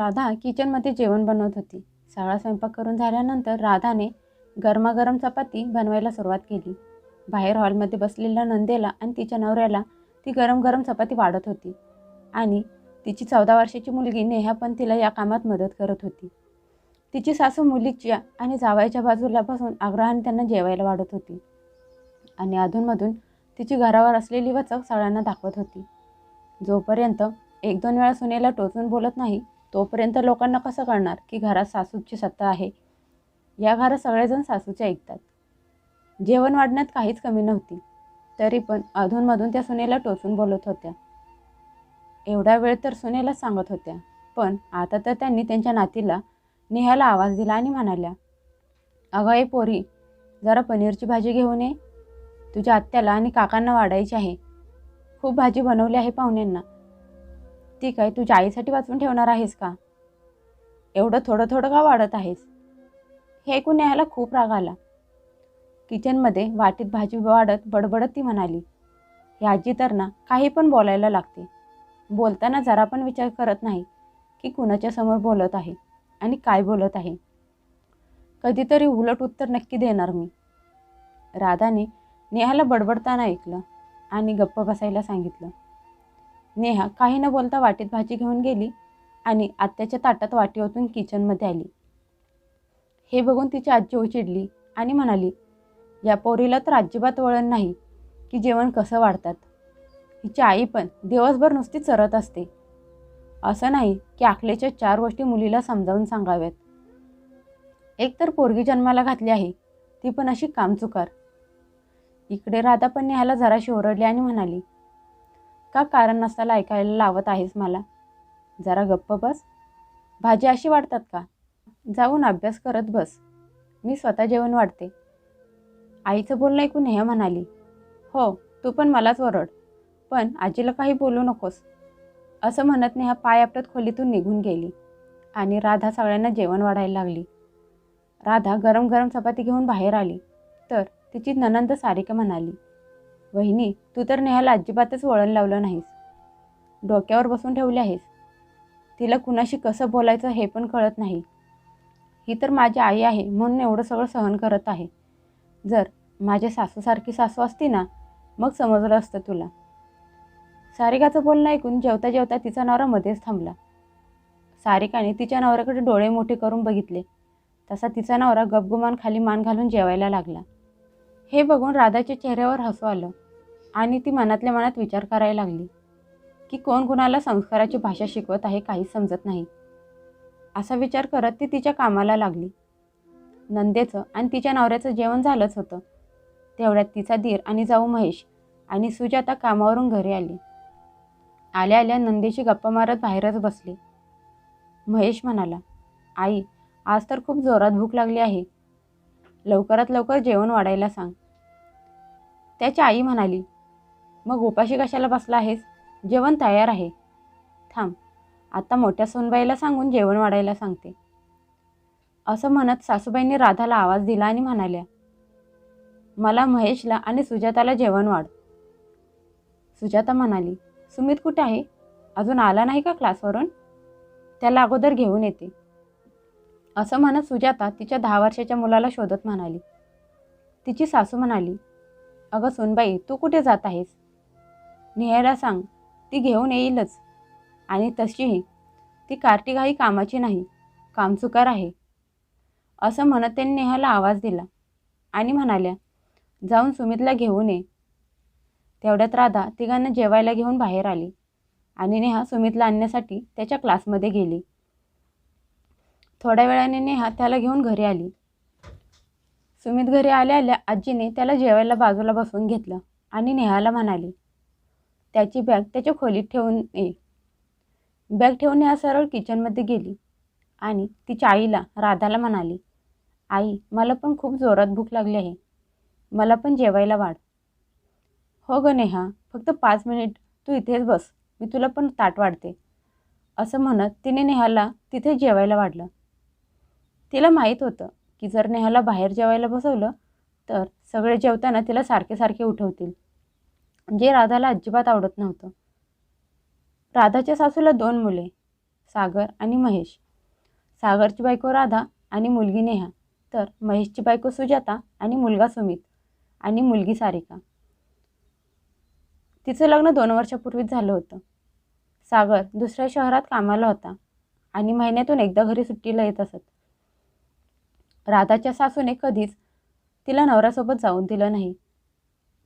राधा किचनमध्ये जेवण बनवत होती. सगळा स्वयंपाक करून झाल्यानंतर राधाने गरमागरम चपाती बनवायला सुरुवात केली. बाहेर हॉलमध्ये बसलेल्या नंदेला आणि तिच्या नवऱ्याला ती गरम गरम चपाती वाढत होती आणि तिची चौदा वर्षाची मुलगी नेहा पण तिला या कामात मदत करत होती. तिची सासू मुलीच्या आणि जावायच्या बाजूला बसून आग्रहाने त्यांना जेवायला वाढत होती आणि अधूनमधून तिची घरावर असलेली वचक सगळ्यांना दाखवत होती. जोपर्यंत एक दोन वेळा सुनेला टोचून बोलत नाही तोपर्यंत लोकांना कसं कळणार की घरात सासूची सत्ता आहे? या घरात सगळेजण सासूचे ऐकतात. जेवण वाढण्यात काहीच कमी नव्हती. तरी पण अधूनमधून त्या सुनेला टोचून बोलत होत्या. एवढा वेळ तर सुनेला सांगत होत्या. पण आता तर त्यांनी त्यांच्या नातीला नेहाला आवाज दिला आणि म्हणाल्या अगं ए पोरी जरा पनीरची भाजी घेऊन ये. तुझ्या आत्याला आणि काकांना वाढायची आहे. खूप भाजी बनवली आहे पाहुण्यांना. ती काय तुझ्या आईसाठी वाचून ठेवणार आहेस का? एवढं थोडं थोडं का वाढत आहेस? हे ऐकून नेहाला खूप राग आला. किचनमध्ये वाटीत भाजी वाढत बडबडत ती म्हणाली ही आजी तर ना काही पण बोलायला लागते. बोलताना जरा पण विचार करत नाही की कुणाच्या समोर बोलत आहे आणि काय बोलत आहे. कधीतरी उलट उत्तर नक्की देणार मी. राधाने नेहाला बडबडताना ऐकलं आणि गप्प बसायला सांगितलं नेहा काही न बोलता वाटीत भाजी घेऊन गेली आणि आत्याच्या ताटात वाटी ओतून किचनमध्ये आली. हे बघून तिची आजी ओचिडली आणि म्हणाली या पोरीला तर अजिबात वळण नाही की जेवण कसं वाढतात. हिची आई पण दिवसभर नुसती चरत असते. असं नाही की आखलेच्या चार गोष्टी मुलीला समजावून सांगाव्यात. एक तर पोरगी जन्माला घातली आहे ती पण अशी कामचुकार. इकडे राधा पण नेहाला जराशी ओरडली आणि म्हणाली का कारण नसताना ऐकायला लावत आहेस मला? जरा गप्प बस. भाजी अशी वाढतात का? जाऊन अभ्यास करत बस. मी स्वतः जेवण वाढते. आईचं बोलणं ऐकून नेहा म्हणाली हो तू पण मलाच ओरड पण आजीला काही बोलू नकोस. असं म्हणत नेहा पाय आपटत खोलीतून निघून गेली आणि राधा सगळ्यांना जेवण वाढायला लागली. राधा गरम गरम चपाती घेऊन बाहेर आली तर तिची ननंद सारिका म्हणाली वहिनी तू तर नेहाला अजिबातच वळण लावलं नाहीस. डोक्यावर बसून ठेवली आहेस. तिला कुणाशी कसं बोलायचं हे पण कळत नाही. ही तर माझी आई आहे म्हणून एवढं सगळं सहन करत आहे. जर माझ्या सासूसारखी सासू असती ना मग समजलं असतं तुला. सारिकाचं बोलणं ऐकून जेवता जेवता तिचा नवरा मध्येच थांबला. सारिकाने तिच्या नवऱ्याकडे डोळे मोठे करून बघितले. तसा तिचा नवरा गपगुमान खाली मान घालून जेवायला लागला. हे बघून राधाच्या चेहऱ्यावर हसू आलं आणि ती मनातल्या मनात विचार करायला लागली की कोण कुणाला संस्काराची भाषा शिकवत आहे काहीच समजत नाही. असा विचार करत ती तिच्या कामाला लागली. नंदेचं आणि तिच्या नवऱ्याचं जेवण झालंच होतं. तेवढ्यात तिचा धीर आणि जाऊ महेश आणि सुजाता कामावरून घरी आली. आल्या आल्या नंदेशी गप्पा मारत बाहेरच बसली. महेश म्हणाला आई आज तर खूप जोरात भूक लागली आहे. लवकरात लवकर जेवण वाढायला सांग. त्याची आई म्हणाली मग उपाशी कशाला बसला आहेस? जेवण तयार आहे. थांब आता मोठ्या सोनबाईला सांगून जेवण वाढायला सांगते. असं म्हणत सासूबाईंनी राधाला आवाज दिला आणि म्हणाल्या मला महेशला आणि सुजाताला जेवण वाढ. सुजाता म्हणाली सुमित कुठे आहे? अजून आला नाही का क्लासवरून त्याला अगोदर घेऊन येते. असं म्हणत सुजाता तिच्या दहा वर्षाच्या मुलाला शोधत म्हणाली. तिची सासू म्हणाली अगं सुनबाई तू कुठे जात आहेस? नेहायला सांग ती घेऊन येईलच. आणि तशीही ती कार्टी काही कामाची नाही कामचुकार आहे. असं म्हणत त्यांनी नेहाला आवाज दिला आणि म्हणाल्या जाऊन सुमितला घेऊन ये. तेवढ्यात राधा तिघांना जेवायला घेऊन बाहेर आली आणि नेहा सुमितला आणण्यासाठी त्याच्या क्लासमध्ये गेली. थोड्या वेळाने नेहा त्याला घेऊन घरी आली. सुमित घरी आल्या आल्या आजीने त्याला जेवायला बाजूला बसवून घेतलं आणि नेहाला म्हणाली त्याची बॅग त्याच्या खोलीत ठेवून ये. बॅग ठेवून नेहा सरळ किचनमध्ये गेली आणि तिच्या आईला राधाला म्हणाली आई मला पण खूप जोरात भूक लागली आहे. मला पण जेवायला वाढ. हो ग नेहा फक्त पाच मिनिट तू इथेच बस. मी तुला पण ताट वाढते. असं म्हणत तिने नेहाला तिथे जेवायला वाढलं. तिला माहीत होतं की जर नेहाला बाहेर जेवायला बसवलं तर सगळे जेवताना तिला सारखे सारखे उठवतील. जे राधाला अजिबात आवडत नव्हतं. राधाच्या सासूला दोन मुले सागर आणि महेश. सागरची बायको राधा आणि मुलगी नेहा. तर महेशची बायको सुजाता आणि मुलगा सुमित आणि मुलगी सारिका. तिचं लग्न दोन वर्षापूर्वीच झालं होतं. सागर दुसऱ्या शहरात कामाला होता आणि महिन्यातून एकदा घरी सुट्टीला येत असत. राधाच्या सासूने कधीच तिला नवऱ्यासोबत जाऊन दिलं नाही.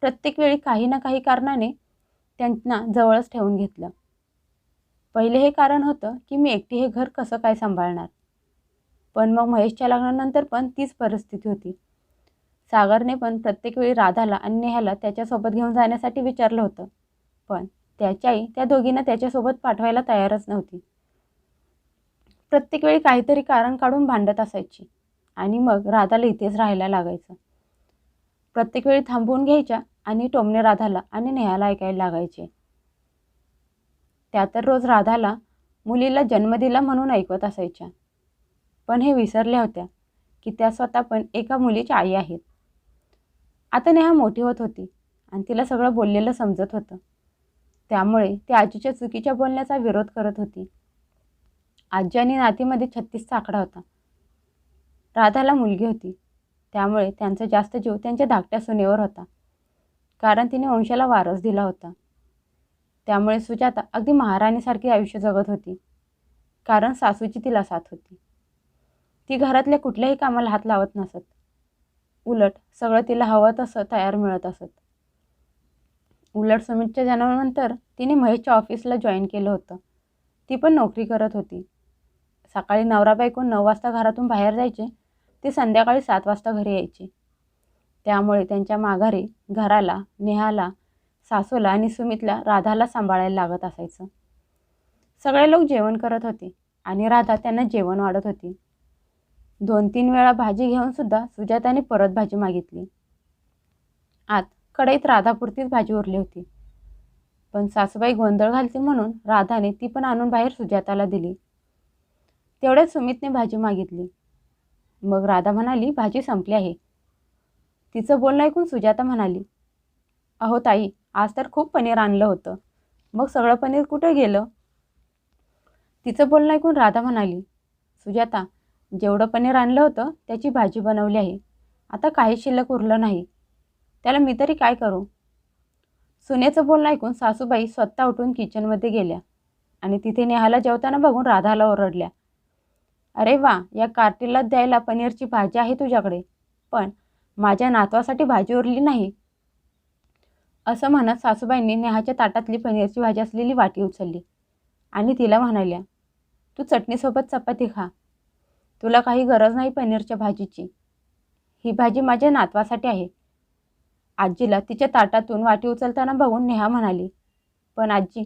प्रत्येक वेळी काही ना काही कारणाने त्यांना जवळच ठेवून घेतलं. पहिले हे कारण होतं की मी एकटी हे घर कसं काय सांभाळणार? पण मग महेशच्या लग्नानंतर पण तीच परिस्थिती होती. सागरने पण प्रत्येक वेळी राधाला आणि नेहाला त्याच्यासोबत घेऊन जाण्यासाठी विचारलं होतं. पण त्याची आई त्या दोघींना त्याच्यासोबत पाठवायला तयारच नव्हती. प्रत्येक वेळी काहीतरी कारण काढून भांडत असायची. आणि मग राधाला इथेच राहायला लागायचं. प्रत्येक वेळी थांबवून घ्यायच्या आणि टोमने राधाला आणि नेहाला ऐकायला लागायचे. त्या तर रोज राधाला मुलीला जन्म दिला म्हणून ऐकवत असायच्या. पण हे विसरल्या होत्या की त्या स्वतः पण एका मुलीची आई आहेत. आता नेहा मोठी होत होती आणि तिला सगळं बोललेलं समजत होतं. त्यामुळे ती आजीच्या चुकीच्या बोलण्याचा विरोध करत होती. आजी आणि नातीमध्ये छत्तीसचा आकडा होता. राधाला मुलगी होती. त्यामुळे त्यांचा जास्त जीव त्यांच्या धाकट्या सुनेवर होता. कारण तिने वंशाला वारस दिला होता. त्यामुळे सुजाता अगदी महाराणीसारखी आयुष्य जगत होती. कारण सासूची तिला साथ होती. ती घरातल्या कुठल्याही कामाला हात लावत नसत. उलट सगळं तिला हवं तसं तयार मिळत असत. उलट सुमितच्या जन्मानंतर तिने महेशच्या ऑफिसला जॉईन केलं होतं. ती पण नोकरी करत होती. सकाळी नवरा बायको नऊ वाजता घरातून बाहेर जायचे ते संध्याकाळी सात वाजता घरी यायचे. त्यामुळे त्यांच्या माघारी घराला नेहाला सासूला आणि सुमितला राधाला सांभाळायला लागत असायचं. सगळे लोक जेवण करत होते आणि राधा त्यांना जेवण वाढत होती. दोन तीन वेळा भाजी घेऊन सुद्धा सुजाताने परत भाजी मागितली. आत कढईत राधापुरतीच भाजी उरली होती. पण सासूबाई गोंधळ घालतील म्हणून राधाने ती पण आणून बाहेर सुजाताला दिली. तेवढ्यात सुमितने भाजी मागितली. मग राधा म्हणाली भाजी संपली आहे. तिचं बोलणं ऐकून सुजाता म्हणाली अहो ताई आज तर खूप पनीर आणलं होतं. मग सगळं पनीर कुठं गेलं? तिचं बोलणं ऐकून राधा म्हणाली सुजाता जेवढं पनीर आणलं होतं त्याची भाजी बनवली आहे. आता काही शिल्लक उरलं नाही. त्याला मी तरी काय करू? सुनेचं बोलणं ऐकून सासूबाई स्वतः उठून किचनमध्ये गेल्या आणि तिथे नेहाला जेवताना बघून राधाला ओरडल्या अरे वा या कार्टीला द्यायला पनीरची भाजी आहे तुझ्याकडे. पण माझ्या नातवासाठी भाजी उरली नाही. असं म्हणत सासूबाईंनी नेहाच्या ताटातली पनीरची भाजी असलेली वाटी उचलली आणि तिला म्हणाल्या तू चटणीसोबत चपाती खा. तुला काही गरज नाही पनीरच्या भाजीची. ही भाजी माझ्या नातवासाठी आहे. आजीला तिच्या ताटातून वाटी उचलताना बघून नेहा म्हणाली पण आजी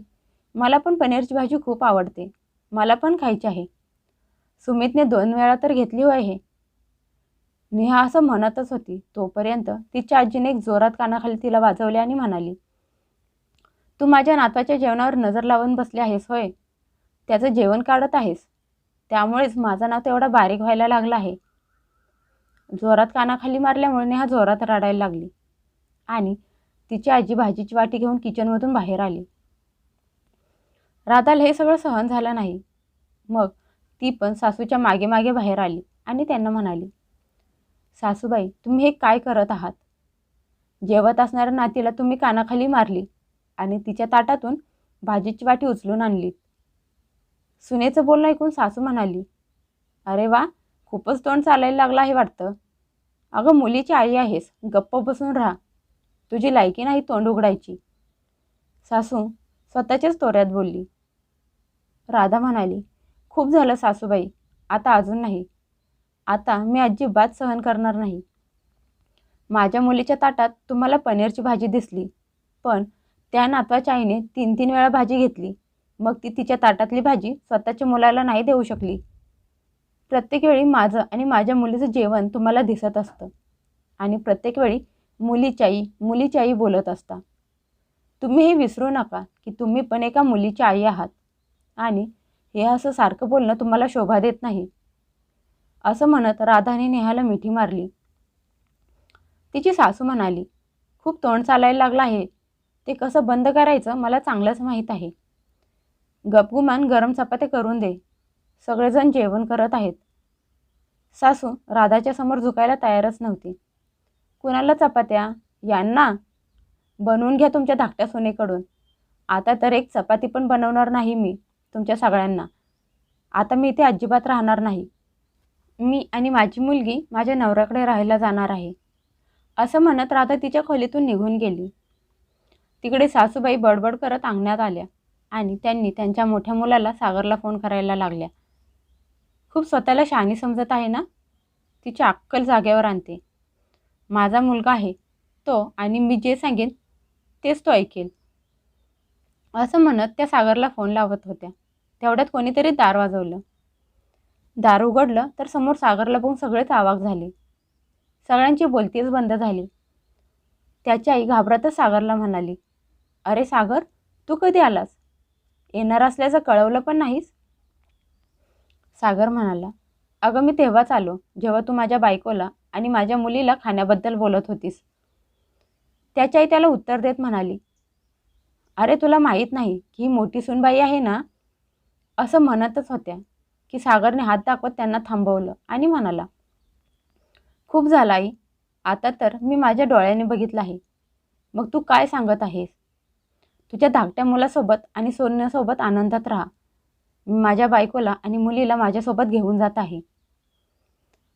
मला पण पनीरची भाजी खूप आवडते. मला पण खायची आहे. सुमितने दोन वेळा तर घेतली आहे नेहा असं म्हणतच होती. तोपर्यंत तिच्या आजीने एक जोरात कानाखाली तिला वाजवले आणि म्हणाली तू माझ्या नातवाच्या जेवणावर नजर लावून बसले आहेस होय. त्याचं जेवण काढत आहेस. त्यामुळेच माझं नाव तेवढा बारीक व्हायला लागला आहे. जोरात कानाखाली मारल्यामुळे नेहा जोरात रडायला लागली आणि तिची आजी भाजीची वाटी घेऊन किचनमधून बाहेर आली. राधाला हे सगळं सहन झालं नाही. मग ती पण सासूच्या मागे मागे बाहेर आली आणि त्यांना म्हणाली सासूबाई तुम्ही हे काय करत आहात? जेवत असणाऱ्या नातीला तुम्ही कानाखाली मारली आणि तिच्या ताटातून भाजीची वाटी उचलून आणली सुनेचं बोलणं ऐकून सासू म्हणाली अरे वा खूपच तोंड चालायला लागलं आहे वाटतं. अगं मुलीची आई आहेस गप्प बसून राहा. तुझी लायकी नाही तोंड उघडायची. सासू स्वतःच्याच तोऱ्यात बोलली. राधा म्हणाली खूप झालं सासूबाई. आता अजून नाही. आता मी अजिबात सहन करणार नाही. माझ्या मुलीच्या ताटात तुम्हाला पनीरची भाजी दिसली. पण त्या नातवाच्या आईने तीन तीन वेळा भाजी घेतली. मग ती तिच्या ताटातली भाजी स्वतःच्या मुलाला नाही देऊ शकली. प्रत्येक वेळी माझं आणि माझ्या मुलीचं जेवण तुम्हाला दिसत असतं. आणि प्रत्येक वेळी मुलीची आई मुलीची आई बोलत असता तुम्ही हे विसरू नका की तुम्ही पण एका मुलीची आई आहात. आणि हे असं सारखं बोलणं तुम्हाला शोभा देत नाही. असं म्हणत राधाने नेहाला मिठी मारली. तिची सासू म्हणाली खूप तोंड चालायला लागलं आहे. ते कसं बंद करायचं मला चांगलंच माहीत आहे. गपगुमान गरम चपात्या करून दे. सगळेजण जेवण करत आहेत. सासू राधाच्या समोर झुकायला तयारच नव्हती. कुणाला चपात्या? यांना? बनवून घ्या तुमच्या धाकट्या सोनेकडून. आता तर एक चपाती पण बनवणार नाही मी. तुमच्या सगळ्यांना. आता मी इथे अजिबात राहणार नाही. मी आणि माझी मुलगी माझ्या नवऱ्याकडे राहायला जाणार आहे. असं म्हणत राधा तिच्या खोलीतून निघून गेली. तिकडे सासूबाई बडबड करत अंगणात आल्या आणि त्यांनी त्यांच्या मोठ्या मुलाला सागरला फोन करायला लागल्या. खूप स्वतःला शहाणी समजत आहे ना? तिची अक्कल जागेवर आणते. माझा मुलगा आहे तो आणि मी जे सांगेन तेच तो ऐकेल. असं म्हणत त्या सागरला फोन लावत होत्या. तेवढ्यात कोणीतरी दार वाजवलं. दार उघडलं तर समोर सागरला बघून सगळेच आवाक झाले. सगळ्यांची बोलतीच बंद झाली. त्याची आई घाबरतच सागरला म्हणाली अरे सागर तू कधी आलास? येणार असल्याचं कळवलं पण नाहीस? सागर म्हणाला अगं मी तेव्हाच आलो जेव्हा तू माझ्या बायकोला आणि माझ्या मुलीला खाण्याबद्दल बोलत होतीस. त्याची आई त्याला उत्तर देत म्हणाली अरे तुला माहीत नाही की ही मोठी सुनबाई आहे ना? असं म्हणतच होत्या की सागरने हात दाखवत त्यांना थांबवलं आणि म्हणाला खूप झाला आई. आता तर मी माझ्या डोळ्याने बघितलं आहे. मग तू काय सांगत आहेस? तुझ्या धाकट्या मुलासोबत आणि सोन्यासोबत आनंदात राहा. मी माझ्या बायकोला आणि मुलीला माझ्यासोबत घेऊन जात आहे.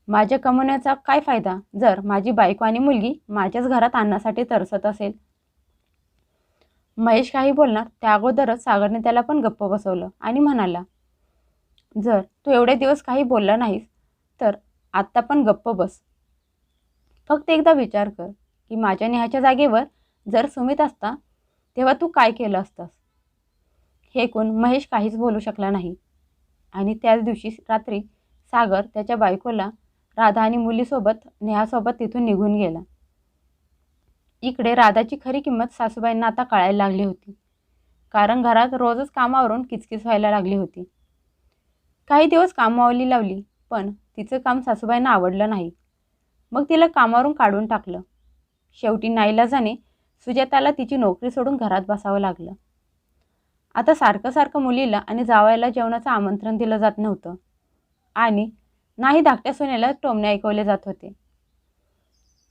माझ्या कमवण्याचा काय फायदा जर माझी बायको आणि मुलगी माझ्याच घरात आणण्यासाठी तरसत असेल? महेश काही बोलणार त्या अगोदरच सागरने त्याला पण गप्प बसवलं आणि म्हणाला जर तू एवढे दिवस काही बोलला नाहीस तर आत्ता पण गप्प बस. फक्त एकदा विचार कर की माझ्या नेहाच्या जागेवर जर सुमित असता तेव्हा तू काय केलं असतास? हे ऐकून महेश काहीच बोलू शकला नाही. आणि त्याच दिवशी रात्री सागर त्याच्या बायकोला राधा आणि मुलीसोबत नेहासोबत तिथून निघून गेला. इकडे राधाची खरी किंमत सासूबाईंना आता कळायला लागली होती. कारण घरात रोजच कामावरून किचकिच व्हायला लागली होती. काही दिवस कामावली लावली पण तिचं काम सासूबाईंना आवडलं नाही. मग तिला कामावरून काढून टाकलं. शेवटी नाईलाजाने सुजाताला तिची नोकरी सोडून घरात बसावं लागलं. आता सारखं सारखं मुलीला आणि जावायला जेवणाचं आमंत्रण दिलं जात नव्हतं. आणि नाही धाकट्या सोन्याला टोमणे ऐकवले जात होते.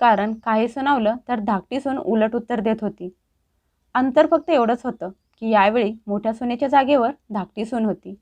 कारण काही सुनावलं तर धाकटी सून उलट उत्तर देत होती. अंतर फक्त एवढंच होतं की यावेळी मोठ्या सोन्याच्या जागेवर धाकटी सून होती.